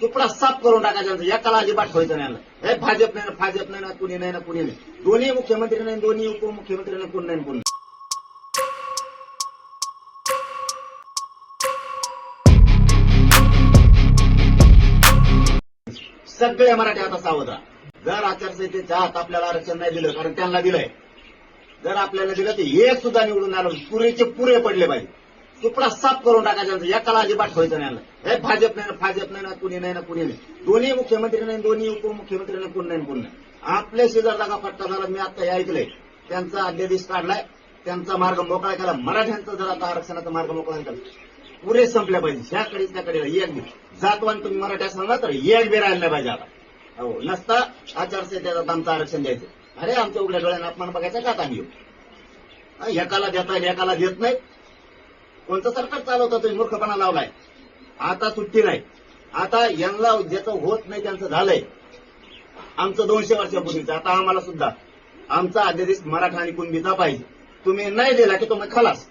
तुकडा साफ करून टाकायचा एकाला अजिबात ठेवायचं नाही हे भाजप नाही ना भाजप नाही ना कुणी नाही ना कुणी नाही. दोन्ही मुख्यमंत्री नाही दोन्ही उपमुख्यमंत्री नाही कोण नाही कोण सगळे मराठी आता सावध राहा. जर आचारसंहितेच्या आत आपल्याला आरक्षण नाही दिलं कारण त्यांना दिलंय. जर आपल्याला दिलं तर हे सुद्धा निवडून आलं पुरेचे पुरे पडले पाहिजे. तुकडा साफ करून टाकायचा एकाला अजिबात ठेवायचं नाही हे भाजप नाही ना भाजप नाही ना कुणी नाही ना कुणी नाही दोन्ही मुख्यमंत्री नाही दोन्ही उपमुख्यमंत्री नाही कोण नाही कोण नाही. आपल्या शेजार जागा पट्टा झाला मी आता ऐकलंय. त्यांचा अध्यादेश काढलाय त्यांचा मार्ग मोकळा केला. मराठ्यांचा जर आता आरक्षणाचा मार्ग मोकळा केला पुरे संपल्या पाहिजे. ह्याकडे त्याकडे एक जातवान तुम्ही मराठी असणार ना तर एक बी राहिला पाहिजे आता. हो नसता आचारसंहितेचा आमचं आरक्षण द्यायचं. अरे आमच्या उघड्या डोळ्यानं अपमान बघायचा का आम्ही? हा, एकाला देता एकाला देत नाही. कोणतं सरकार चालवतं तुम्ही मूर्खपणा लावलाय. आता सुट्टी नाही. आता यांना ज्याचं होत नाही त्यांचं झालंय. आमचं दोनशे वर्षापूर्वीचं आता आम्हाला सुद्धा. आमचा अध्यादेश मराठा आणि कुणबीचा पाहिजे. तुम्ही नाही दिला की तुम्ही खलास.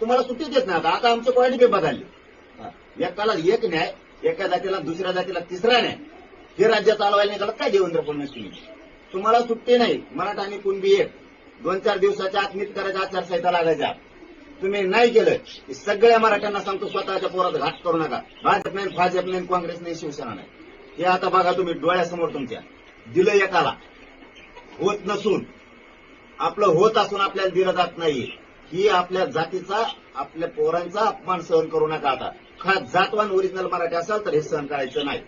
तुम्हाला सुट्टी देत नाही आता. आता आमचे क्वालिटी पेपर झाले. एकाला एक न्याय एका जातीला दुसऱ्या जातीला तिसरा न्याय. हे राज्य चालवायला निघालं काय देवेंद्र फडणवीस तुम्ही? तुम्हाला सुट्टी नाही. मराठा आणि कुणबी एक. दोन चार दिवसाच्या आत नीट करायच्या आचारसंहिता लागायच्या. तुम्ही नाही केलं. सगळ्या मराठ्यांना सांगतो स्वतःच्या पोरात घाट करू नका. भाजप नाही भाजप नाही काँग्रेस नाही शिवसेना नाही. हे आता बघा तुम्ही डोळ्यासमोर तुमच्या. दिलं एकाला. होत नसून आपलं होत असून आपल्याला दिलं जात नाही. ही आपल्या जातीचा आपल्या पोरांचा अपमान सहन करू नका आता. खा जातवान ओरिजिनल मराठी असाल तर हे सहन करायचं नाही.